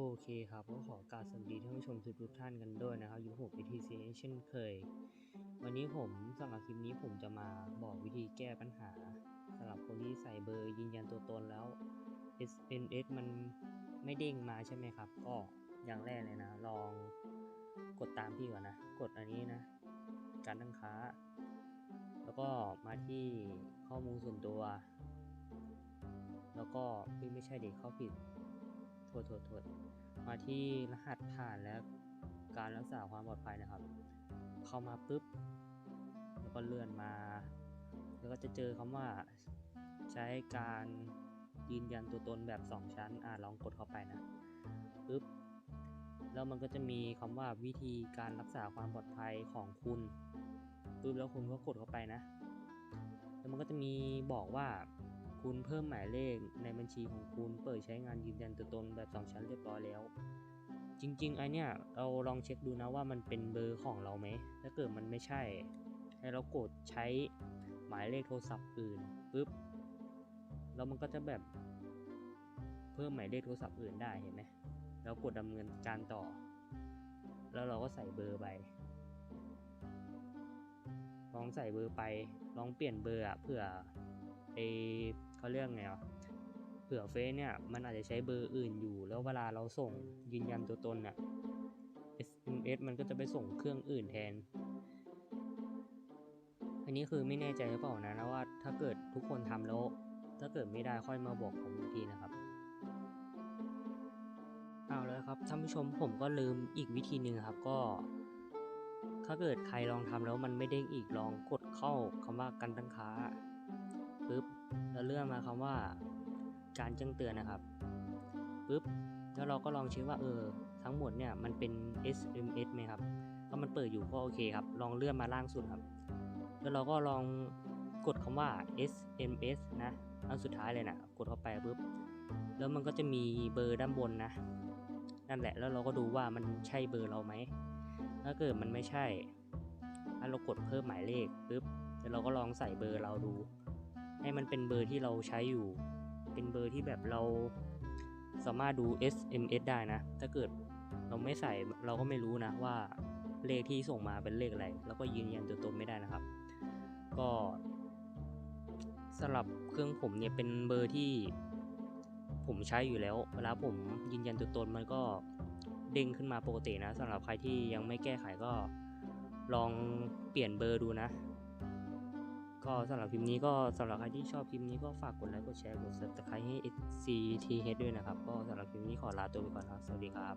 โอเคครับก็ขอกราบสวัสดีท่านผู้ชมทุกท่านกันด้วยนะครับอยู่กับผม BTC เช่นเคย วันนี้ผมสำหรับคลิปนี้ผมจะมาบอกวิธีแก้ปัญหาสำหรับคนที่ใส่เบอร์ยืนยันตัวตนแล้ว SMS มันไม่เด้งมาใช่ไหมครับ ก็อย่างแรกเลยนะ ลองกดตามพี่ก่อนนะ กดอันนี้นะ การตั้งค้า แล้วก็มาที่ข้อมูลส่วนตัว แล้วก็พี่ไม่ใช่เด็กเข้าผิด โทษโทษโทษมาที่รหัสผ่านและการรักษาความปลอดภัยนะครับ เข้ามาปุ๊บ แล้วก็เลื่อนมา แล้วก็จะเจอคำว่าใช้การยืนยันตัวตนแบบ 2 ชั้น อ่าลองกดเข้าไปนะปุ๊บ แล้วมันก็จะมีคำว่าวิธีการรักษาความปลอดภัยของคุณปุ๊บแล้วคุณก็กดเข้าไปนะ แล้วมันก็จะมีบอกว่า คุณเพิ่มหมายเลขในบัญชีของคุณเปิดใช้งานยืนยันตัวตนแบบ 2 ชั้นเรียบร้อยแล้ว จริงๆไอเนี้ยเราลองเช็คดูนะว่ามันเป็นเบอร์ของเราไหมถ้าเกิดมันไม่ใช่ ให้เรากดใช้หมายเลขโทรศัพท์อื่นปุ๊บแล้วมันก็จะแบบเพิ่มหมายเลขโทรศัพท์อื่นได้เห็นไหมแล้วกดดำเนินการต่อ แล้วเราก็ใส่เบอร์ไปลองใส่เบอร์ไป ลองเปลี่ยนเบอร์อะเผื่อ อเขาเรียกไงอะเผื่อเฟซเนี่ยมันอาจจะใช้เบอร์อื่นอยู่ แล้วเวลาเราส่งยืนยันตัวตนอะ SMS มันก็จะไปส่งเครื่องอื่นแทน อันนี้คือไม่แน่ใจหรือเปล่านะนะว่าถ้าเกิดทุกคนทำแล้ว ถ้าเกิดไม่ได้ค่อยมาบอกผมอีกทีนะครับเอาเลยครับท่านผู้ชมผมก็ลืมอีกวิธีหนึ่งครับก็ ถ้าเกิดใครลองทำแล้วมันไม่เด้งอีกลองกดเข้าคำว่าการตั้งค่า ปุ๊บแล้วเลื่อนมาคำว่า การแจ้งเตือนนะครับปุ๊บแล้วเราก็ลองเช็คว่าเออทั้งหมดเนี่ยมันเป็น SMS ไหมครับถ้ามันเปิดอยู่ก็โอเคครับ ลองเลื่อนมาล่างสุดครับ แล้วเราก็ลองกดคำว่า SMS นะอันสุดท้ายเลยนะกดเข้าไปปุ๊บแล้วมันก็จะมีเบอร์ด้านบนนะ นั่นแหละแล้วเราก็ดูว่ามันใช่เบอร์เราไหมถ้าเกิดมันไม่ใช่ เรากดเพิ่มหมายเลขปุ๊บแล้วเราก็ลองใส่เบอร์เราดู ให้มันเป็นเบอร์ที่เราใช้อยู่ เป็นเบอร์ที่แบบเราสามารถดู SMS ได้นะ ถ้าเกิดเราไม่ใส่เราก็ไม่รู้นะว่าเลขที่ส่งมาเป็นเลขอะไร แล้วก็ยืนยันตัวตนไม่ได้นะครับ ก็สำหรับเครื่องผมเนี่ยเป็นเบอร์ที่ผมใช้อยู่แล้ว เวลาผมยืนยันตัวตนมันก็เด้งขึ้นมาปกตินะสำหรับใครที่ยังไม่แก้ไขก็ ลองเปลี่ยนเบอร์ดูนะ ก็สำหรับคลิปนี้ก็สำหรับใครที่ชอบคลิปนี้ก็ฝากกดไลค์กดแชร์กด subscribe ให้ SCTH ด้วยนะครับ ก็สำหรับคลิปนี้ขอลาตัวไปก่อนครับ สวัสดีครับ